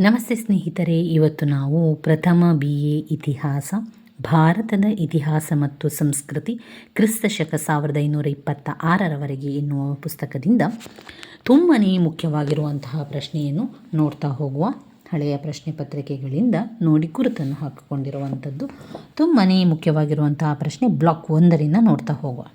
ನಮಸ್ತೆ ಸ್ನೇಹಿತರೆ, ಇವತ್ತು ನಾವು ಪ್ರಥಮ ಬಿ ಎ ಇತಿಹಾಸ, ಭಾರತದ ಇತಿಹಾಸ ಮತ್ತು ಸಂಸ್ಕೃತಿ, ಕ್ರಿಸ್ತ ಶಕ ಸಾವಿರದ ಐನೂರ ಇಪ್ಪತ್ತ ಆರರವರೆಗೆ ಎನ್ನುವ ಪುಸ್ತಕದಿಂದ ತುಂಬಾ ಮುಖ್ಯವಾಗಿರುವಂತಹ ಪ್ರಶ್ನೆಯನ್ನು ನೋಡ್ತಾ ಹೋಗುವ ಹಳೆಯ ಪ್ರಶ್ನೆ ಪತ್ರಿಕೆಗಳಿಂದ ನೋಡಿ ಗುರುತನ್ನು ಹಾಕಿಕೊಂಡಿರುವಂಥದ್ದು ತುಂಬಾ ಮುಖ್ಯವಾಗಿರುವಂತಹ ಪ್ರಶ್ನೆ ಬ್ಲಾಕ್ ಒಂದರಿಂದ ನೋಡ್ತಾ ಹೋಗುವ.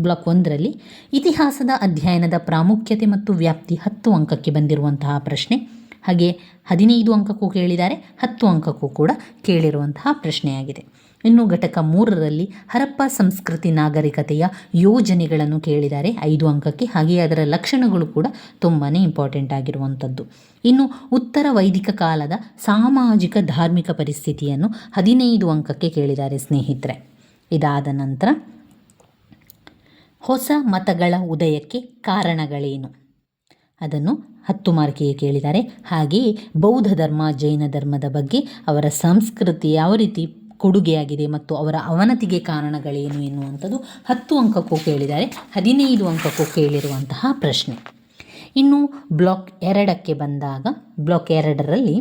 ಬ್ಲಾಕ್ ಒಂದರಲ್ಲಿ ಇತಿಹಾಸದ ಅಧ್ಯಯನದ ಪ್ರಾಮುಖ್ಯತೆ ಮತ್ತು ವ್ಯಾಪ್ತಿ ಹತ್ತು ಅಂಕಕ್ಕೆ ಬಂದಿರುವಂತಹ ಪ್ರಶ್ನೆ ಹಾಗೆ ಹದಿನೈದು ಅಂಕಕ್ಕೂ ಕೇಳಿದ್ದಾರೆ, ಹತ್ತು ಅಂಕಕ್ಕೂ ಕೂಡ ಕೇಳಿರುವಂತಹ ಪ್ರಶ್ನೆಯಾಗಿದೆ. ಇನ್ನು ಘಟಕ ಮೂರರಲ್ಲಿ ಹರಪ್ಪ ಸಂಸ್ಕೃತಿ ನಾಗರಿಕತೆಯ ಯೋಜನೆಗಳನ್ನು ಕೇಳಿದ್ದಾರೆ. ಐದು ಅಂಕಕ್ಕೆ ಹಾಗೆ ಅದರ ಲಕ್ಷಣಗಳು ಕೂಡ ತುಂಬಾ ಇಂಪಾರ್ಟೆಂಟ್ ಆಗಿರುವಂಥದ್ದು. ಇನ್ನು ಉತ್ತರ ವೈದಿಕ ಕಾಲದ ಸಾಮಾಜಿಕ ಧಾರ್ಮಿಕ ಪರಿಸ್ಥಿತಿಯನ್ನು ಹದಿನೈದು ಅಂಕಕ್ಕೆ ಕೇಳಿದ್ದಾರೆ ಸ್ನೇಹಿತರೆ. ಇದಾದ ನಂತರ ಹೊಸ ಮತಗಳ ಉದಯಕ್ಕೆ ಕಾರಣಗಳೇನು? ಅದನ್ನು ಹತ್ತು ಮಾರ್ಕಿಗೆ ಕೇಳಿದ್ದಾರೆ. ಹಾಗೆಯೇ ಬೌದ್ಧ ಧರ್ಮ, ಜೈನ ಧರ್ಮದ ಬಗ್ಗೆ ಅವರ ಸಂಸ್ಕೃತಿ ಯಾವ ರೀತಿ ಕೊಡುಗೆಯಾಗಿದೆ ಮತ್ತು ಅವರ ಅವನತಿಗೆ ಕಾರಣಗಳೇನು ಎನ್ನುವಂಥದ್ದು ಹತ್ತು ಅಂಕಕ್ಕೂ ಕೇಳಿದ್ದಾರೆ. ಹದಿನೈದು ಅಂಕಕ್ಕೂ ಕೇಳಿರುವಂತಹ ಪ್ರಶ್ನೆ. ಇನ್ನು ಬ್ಲಾಕ್ ಎರಡಕ್ಕೆ ಬಂದಾಗ, ಬ್ಲಾಕ್ ಎರಡರಲ್ಲಿ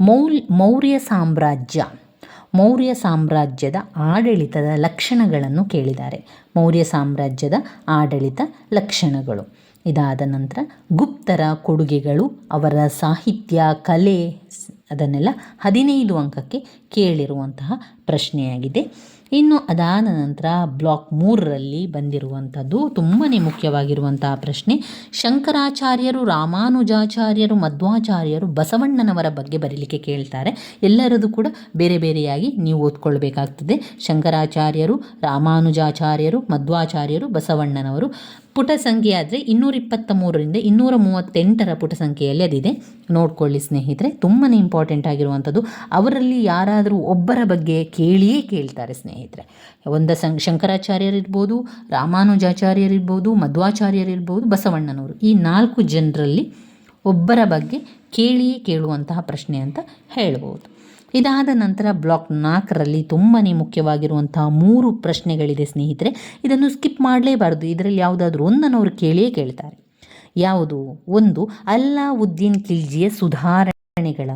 ಮೌಲ್, ಮೌರ್ಯ ಸಾಮ್ರಾಜ್ಯ, ಮೌರ್ಯ ಸಾಮ್ರಾಜ್ಯದ ಆಡಳಿತದ ಲಕ್ಷಣಗಳನ್ನು ಕೇಳಿದ್ದಾರೆ. ಮೌರ್ಯ ಸಾಮ್ರಾಜ್ಯದ ಆಡಳಿತ ಲಕ್ಷಣಗಳು. ಇದಾದ ನಂತರ ಗುಪ್ತರ ಕೊಡುಗೆಗಳು ಅವರ ಸಾಹಿತ್ಯ, ಕಲೆ ಅದನ್ನೆಲ್ಲ ಹದಿನೈದು ಅಂಕಕ್ಕೆ ಕೇಳಿರುವಂತಹ ಪ್ರಶ್ನೆಯಾಗಿದೆ. ಇನ್ನು ಅದಾದ ನಂತರ ಬ್ಲಾಕ್ ಮೂರರಲ್ಲಿ ಬಂದಿರುವಂಥದ್ದು ತುಂಬಾ ಮುಖ್ಯವಾಗಿರುವಂತಹ ಪ್ರಶ್ನೆ. ಶಂಕರಾಚಾರ್ಯರು, ರಾಮಾನುಜಾಚಾರ್ಯರು, ಮಧ್ವಾಚಾರ್ಯರು ಬಸವಣ್ಣನವರ ಬಗ್ಗೆ ಬರೀಲಿಕ್ಕೆ ಕೇಳ್ತಾರೆ. ಎಲ್ಲರದು ಕೂಡ ಬೇರೆ ಬೇರೆಯಾಗಿ ನೀವು ಓದ್ಕೊಳ್ಬೇಕಾಗ್ತದೆ. ಶಂಕರಾಚಾರ್ಯರು, ರಾಮಾನುಜಾಚಾರ್ಯರು, ಮಧ್ವಾಚಾರ್ಯರು, ಬಸವಣ್ಣನವರು. ಪುಟ ಸಂಖ್ಯೆ ಆದರೆ ಇನ್ನೂರ ಇಪ್ಪತ್ತ ಮೂರರಿಂದ ಇನ್ನೂರ ಮೂವತ್ತೆಂಟರ ಪುಟ ಸಂಖ್ಯೆಯಲ್ಲಿ ಅದಿದೆ. ನೋಡ್ಕೊಳ್ಳಿ ಸ್ನೇಹಿತರೆ ತುಂಬಾ ಇಂಪಾರ್ಟೆಂಟ್ ಆಗಿರುವಂಥದ್ದು. ಅವರಲ್ಲಿ ಯಾರಾದರೂ ಒಬ್ಬರ ಬಗ್ಗೆ ಕೇಳಿಯೇ ಕೇಳ್ತಾರೆ ಸ್ನೇಹಿತರೆ. ಒಂದು ಸಂ, ಶಂಕರಾಚಾರ್ಯರಿರ್ಬೋದು, ರಾಮಾನುಜಾಚಾರ್ಯರಿರ್ಬೋದು, ಮಧ್ವಾಚಾರ್ಯರಿರ್ಬೋದು, ಬಸವಣ್ಣನವರು. ಈ ನಾಲ್ಕು ಜನರಲ್ಲಿ ಒಬ್ಬರ ಬಗ್ಗೆ ಕೇಳಿಯೇ ಕೇಳುವಂತಹ ಪ್ರಶ್ನೆ ಅಂತ ಹೇಳ್ಬೋದು. ಇದಾದ ನಂತರ ಬ್ಲಾಕ್ ನಾಲ್ಕರಲ್ಲಿ ತುಂಬಾ ಮುಖ್ಯವಾಗಿರುವಂತಹ ಮೂರು ಪ್ರಶ್ನೆಗಳಿದೆ ಸ್ನೇಹಿತರೆ. ಇದನ್ನು ಸ್ಕಿಪ್ ಮಾಡಲೇಬಾರದು. ಇದರಲ್ಲಿ ಯಾವುದಾದ್ರೂ ಒಂದನ್ನು ಅವರು ಕೇಳಿಯೇ ಕೇಳ್ತಾರೆ. ಯಾವುದು? ಒಂದು, ಅಲ್ಲಾವುದ್ದೀನ್ ಖಿಲ್ಜಿಯ ಸುಧಾರಣೆಗಳ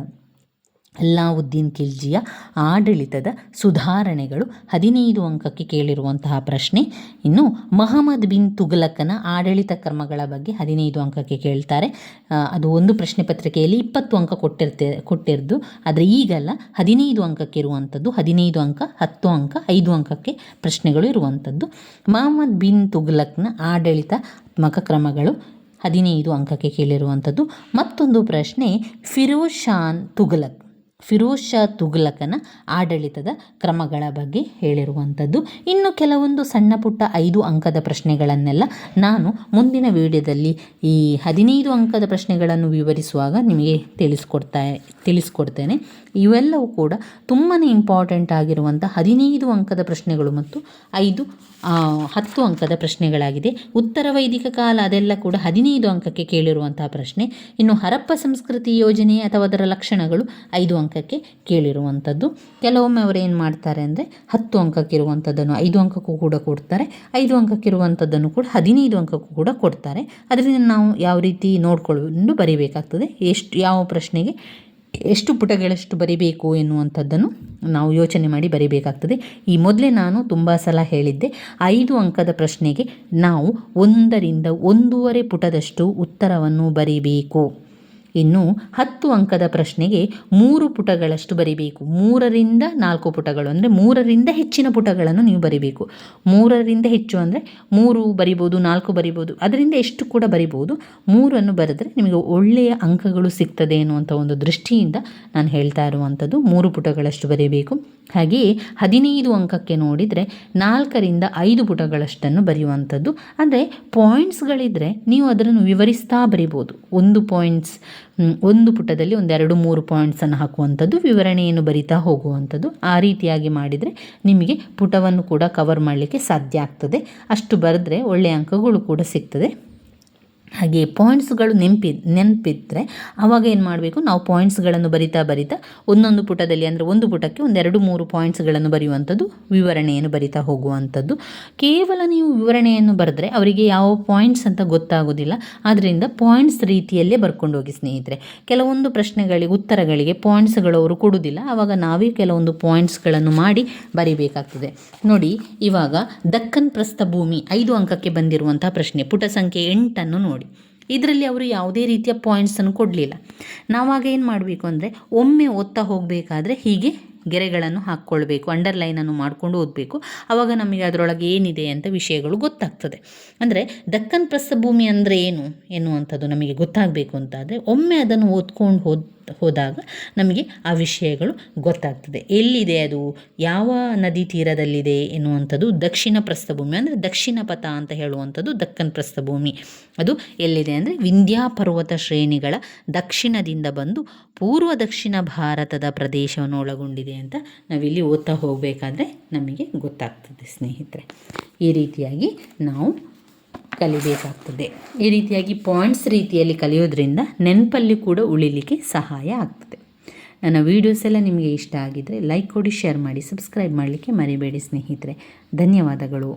ಅಲ್ಲಾವುದ್ದೀನ್ ಖಿಲ್ಜಿಯ ಆಡಳಿತದ ಸುಧಾರಣೆಗಳು ಹದಿನೈದು ಅಂಕಕ್ಕೆ ಕೇಳಿರುವಂತಹ ಪ್ರಶ್ನೆ. ಇನ್ನು ಮಹಮ್ಮದ್ ಬಿನ್ ತುಘಲಕನ ಆಡಳಿತ ಕ್ರಮಗಳ ಬಗ್ಗೆ ಹದಿನೈದು ಅಂಕಕ್ಕೆ ಕೇಳ್ತಾರೆ. ಅದು ಒಂದು ಪ್ರಶ್ನೆ ಪತ್ರಿಕೆಯಲ್ಲಿ ಇಪ್ಪತ್ತು ಅಂಕ ಕೊಟ್ಟಿರ್ತೆ, ಕೊಟ್ಟಿರೋದು. ಆದರೆ ಈಗಲ್ಲ ಹದಿನೈದು ಅಂಕಕ್ಕೆ ಇರುವಂಥದ್ದು, ಹದಿನೈದು ಅಂಕ, ಹತ್ತು ಅಂಕ, ಐದು ಅಂಕಕ್ಕೆ ಪ್ರಶ್ನೆಗಳು ಇರುವಂಥದ್ದು. ಮಹಮ್ಮದ್ ಬಿನ್ ತುಘಲಕ್ನ ಆಡಳಿತಾತ್ಮಕ ಕ್ರಮಗಳು ಹದಿನೈದು ಅಂಕಕ್ಕೆ ಕೇಳಿರುವಂಥದ್ದು. ಮತ್ತೊಂದು ಪ್ರಶ್ನೆ, ಫಿರೋಜ್ ಶಾನ್ ತುಘಲಕ್ ಫಿರೋಜ್ ಶಾ ತುಘಲಕನ ಆಡಳಿತದ ಕ್ರಮಗಳ ಬಗ್ಗೆ ಹೇಳಿರುವಂಥದ್ದು. ಇನ್ನು ಕೆಲವೊಂದು ಸಣ್ಣ ಪುಟ್ಟ ಐದು ಅಂಕದ ಪ್ರಶ್ನೆಗಳನ್ನೆಲ್ಲ ನಾನು ಮುಂದಿನ ವಿಡಿಯೋದಲ್ಲಿ ಈ ಹದಿನೈದು ಅಂಕದ ಪ್ರಶ್ನೆಗಳನ್ನು ವಿವರಿಸುವಾಗ ನಿಮಗೆ ತಿಳಿಸ್ಕೊಡ್ತಾ, ತಿಳಿಸ್ಕೊಡ್ತೇನೆ. ಇವೆಲ್ಲವೂ ಕೂಡ ತುಂಬಾ ಇಂಪಾರ್ಟೆಂಟ್ ಆಗಿರುವಂಥ ಹದಿನೈದು ಅಂಕದ ಪ್ರಶ್ನೆಗಳು ಮತ್ತು ಐದು ಹತ್ತು ಅಂಕದ ಪ್ರಶ್ನೆಗಳಾಗಿದೆ. ಉತ್ತರ ವೈದಿಕ ಕಾಲ ಅದೆಲ್ಲ ಕೂಡ ಹದಿನೈದು ಅಂಕಕ್ಕೆ ಕೇಳಿರುವಂತಹ ಪ್ರಶ್ನೆ. ಇನ್ನು ಹರಪ್ಪ ಸಂಸ್ಕೃತಿ ಯೋಜನೆ ಅಥವಾ ಅದರ ಲಕ್ಷಣಗಳು ಐದು ಅಂಕಕ್ಕೆ ಕೇಳಿರುವಂಥದ್ದು. ಕೆಲವೊಮ್ಮೆ ಅವರು ಏನು ಮಾಡ್ತಾರೆ ಅಂದರೆ ಹತ್ತು ಅಂಕಕ್ಕಿರುವಂಥದ್ದನ್ನು ಐದು ಅಂಕಕ್ಕೂ ಕೂಡ ಕೊಡ್ತಾರೆ. ಐದು ಅಂಕಕ್ಕಿರುವಂಥದ್ದನ್ನು ಕೂಡ ಹದಿನೈದು ಅಂಕಕ್ಕೂ ಕೂಡ ಕೊಡ್ತಾರೆ. ಅದರಿಂದ ನಾವು ಯಾವ ರೀತಿ ನೋಡಿಕೊಂಡು ಬರೀಬೇಕಾಗ್ತದೆ, ಎಷ್ಟು, ಯಾವ ಪ್ರಶ್ನೆಗೆ ಎಷ್ಟು ಪುಟಗಳಷ್ಟು ಬರಿಬೇಕು ಎನ್ನುವಂಥದ್ದನ್ನು ನಾವು ಯೋಚನೆ ಮಾಡಿ ಬರಿಬೇಕಾಗ್ತದೆ. ಈ ಮೊದಲೇ ನಾನು ತುಂಬ ಸಲ ಹೇಳಿದ್ದೆ, ಐದು ಅಂಕದ ಪ್ರಶ್ನೆಗೆ ನಾವು ಒಂದರಿಂದ ಒಂದೂವರೆ ಪುಟದಷ್ಟು ಉತ್ತರವನ್ನು ಬರಿಬೇಕು. ಇನ್ನು ಹತ್ತು ಅಂಕದ ಪ್ರಶ್ನೆಗೆ ಮೂರು ಪುಟಗಳಷ್ಟು ಬರಿಬೇಕು. ಮೂರರಿಂದ ನಾಲ್ಕು ಪುಟಗಳು ಅಂದರೆ ಮೂರರಿಂದ ಹೆಚ್ಚಿನ ಪುಟಗಳನ್ನು ನೀವು ಬರಿಬೇಕು. ಮೂರರಿಂದ ಹೆಚ್ಚು ಅಂದರೆ ಮೂರು ಬರಿಬೋದು, ನಾಲ್ಕು ಬರಿಬೋದು, ಅದರಿಂದ ಎಷ್ಟು ಕೂಡ ಬರಿಬೋದು. ಮೂರನ್ನು ಬರೆದ್ರೆ ನಿಮಗೆ ಒಳ್ಳೆಯ ಅಂಕಗಳು ಸಿಗ್ತದೆ ಅನ್ನುವಂಥ ಒಂದು ದೃಷ್ಟಿಯಿಂದ ನಾನು ಹೇಳ್ತಾ ಇರುವಂಥದ್ದು. ಮೂರು ಪುಟಗಳಷ್ಟು ಬರೀಬೇಕು. ಹಾಗೆಯೇ ಹದಿನೈದು ಅಂಕಕ್ಕೆ ನೋಡಿದರೆ ನಾಲ್ಕರಿಂದ ಐದು ಪುಟಗಳಷ್ಟನ್ನು ಬರೆಯುವಂಥದ್ದು. ಅಂದರೆ ಪಾಯಿಂಟ್ಸ್ಗಳಿದ್ದರೆ ನೀವು ಅದನ್ನು ವಿವರಿಸ್ತಾ ಬರಿಬೋದು. ಒಂದು ಪಾಯಿಂಟ್ಸ್ ಒಂದು ಪುಟದಲ್ಲಿ ಒಂದೆರಡು ಮೂರು ಪಾಯಿಂಟ್ಸನ್ನು ಹಾಕುವಂಥದ್ದು, ವಿವರಣೆಯನ್ನು ಬರಿತಾ ಹೋಗುವಂಥದ್ದು. ಆ ರೀತಿಯಾಗಿ ಮಾಡಿದರೆ ನಿಮಗೆ ಪುಟವನ್ನು ಕೂಡ ಕವರ್ ಮಾಡಲಿಕ್ಕೆ ಸಾಧ್ಯ ಆಗ್ತದೆ. ಅಷ್ಟು ಬರೆದ್ರೆ ಒಳ್ಳೆಯ ಅಂಕಗಳು ಕೂಡ ಸಿಗ್ತದೆ. ಹಾಗೆ ಪಾಯಿಂಟ್ಸ್ಗಳು ನೆನಪಿ ನೆನಪಿದ್ರೆ ಆವಾಗ ಏನು ಮಾಡಬೇಕು? ನಾವು ಪಾಯಿಂಟ್ಸ್ಗಳನ್ನು ಬರಿತಾ ಬರಿತಾ ಒಂದೊಂದು ಪುಟದಲ್ಲಿ ಅಂದರೆ ಒಂದು ಪುಟಕ್ಕೆ ಒಂದೆರಡು ಮೂರು ಪಾಯಿಂಟ್ಸ್ಗಳನ್ನು ಬರೆಯುವಂಥದ್ದು ವಿವರಣೆಯನ್ನು ಬರಿತಾ ಹೋಗುವಂಥದ್ದು. ಕೇವಲ ನೀವು ವಿವರಣೆಯನ್ನು ಬರೆದ್ರೆ ಅವರಿಗೆ ಯಾವ ಪಾಯಿಂಟ್ಸ್ ಅಂತ ಗೊತ್ತಾಗೋದಿಲ್ಲ. ಆದ್ದರಿಂದ ಪಾಯಿಂಟ್ಸ್ ರೀತಿಯಲ್ಲೇ ಬರ್ಕೊಂಡು ಹೋಗಿ ಸ್ನೇಹಿತರೆ. ಕೆಲವೊಂದು ಪ್ರಶ್ನೆಗಳಿಗೆ, ಉತ್ತರಗಳಿಗೆ ಪಾಯಿಂಟ್ಸ್ಗಳು ಅವರು ಕೊಡುವುದಿಲ್ಲ ಆವಾಗ ನಾವೇ ಕೆಲವೊಂದು ಪಾಯಿಂಟ್ಸ್ಗಳನ್ನು ಮಾಡಿ ಬರಿಬೇಕಾಗ್ತದೆ. ನೋಡಿ, ಇವಾಗ ದಕ್ಕನ್ ಪ್ರಸ್ಥ ಭೂಮಿ ಐದು ಅಂಕಕ್ಕೆ ಬಂದಿರುವಂಥ ಪ್ರಶ್ನೆ. ಪುಟ ಸಂಖ್ಯೆ ಎಂಟನ್ನು ನೋಡಿ. ಇದರಲ್ಲಿ ಅವರು ಯಾವುದೇ ರೀತಿಯ ಪಾಯಿಂಟ್ಸನ್ನು ಕೊಡಲಿಲ್ಲ. ನಾವಾಗ ಏನು ಮಾಡಬೇಕು ಅಂದರೆ ಒಮ್ಮೆ ಓದ್ತಾ ಹೋಗಬೇಕಾದ್ರೆ ಹೀಗೆ ಗೆರೆಗಳನ್ನು ಹಾಕ್ಕೊಳ್ಬೇಕು ಅಂಡರ್ಲೈನನ್ನು ಮಾಡಿಕೊಂಡು ಓದಬೇಕು. ಆವಾಗ ನಮಗೆ ಅದರೊಳಗೆ ಏನಿದೆ ಅಂತ ವಿಷಯಗಳು ಗೊತ್ತಾಗ್ತದೆ. ಅಂದರೆ ದಕ್ಕನ್ ಪ್ರಸ್ಥಭೂಮಿ ಅಂದರೆ ಏನು ಎನ್ನುವಂಥದ್ದು ನಮಗೆ ಗೊತ್ತಾಗಬೇಕು ಅಂತಾದರೆ ಒಮ್ಮೆ ಅದನ್ನು ಓದ್ಕೊಂಡು ಹೋದ ಹೋದಾಗ ನಮಗೆ ಆ ವಿಷಯಗಳು ಗೊತ್ತಾಗ್ತದೆ. ಎಲ್ಲಿದೆ ಅದು? ಯಾವ ನದಿ ತೀರದಲ್ಲಿದೆ ಎನ್ನುವಂಥದ್ದು ದಕ್ಷಿಣ ಪ್ರಸ್ಥಭೂಮಿ ಅಂದರೆ ದಕ್ಷಿಣ ಪಥ ಅಂತ ಹೇಳುವಂಥದ್ದು ದಕ್ಕನ್ ಪ್ರಸ್ಥಭೂಮಿ. ಅದು ಎಲ್ಲಿದೆ ಅಂದರೆ ವಿಂಧ್ಯ ಪರ್ವತ ಶ್ರೇಣಿಗಳ ದಕ್ಷಿಣದಿಂದ ಬಂದು ಪೂರ್ವ ದಕ್ಷಿಣ ಭಾರತದ ಪ್ರದೇಶವನ್ನು ಒಳಗೊಂಡಿದೆ ಅಂತ ನಾವಿಲ್ಲಿ ಓದ್ತಾ ಹೋಗಬೇಕಾದ್ರೆ ನಮಗೆ ಗೊತ್ತಾಗ್ತದೆ ಸ್ನೇಹಿತರೆ. ಈ ರೀತಿಯಾಗಿ ನಾವು ಕಲಿಬೇಕಾಗ್ತದೆ. ಈ ರೀತಿಯಾಗಿ ಪಾಯಿಂಟ್ಸ್ ರೀತಿಯಲ್ಲಿ ಕಲಿಯೋದ್ರಿಂದ ನೆನಪಲ್ಲಿ ಕೂಡ ಉಳಿಲಿಕ್ಕೆ ಸಹಾಯ ಆಗ್ತದೆ. ನನ್ನ ವೀಡಿಯೋಸ್ ಎಲ್ಲ ನಿಮಗೆ ಇಷ್ಟ ಆಗಿದ್ದರೆ ಲೈಕ್ ಕೊಡಿ ಶೇರ್ ಮಾಡಿ ಸಬ್ಸ್ಕ್ರೈಬ್ ಮಾಡಲಿಕ್ಕೆ ಮರಿಬೇಡಿ ಸ್ನೇಹಿತರೆ. ಧನ್ಯವಾದಗಳು.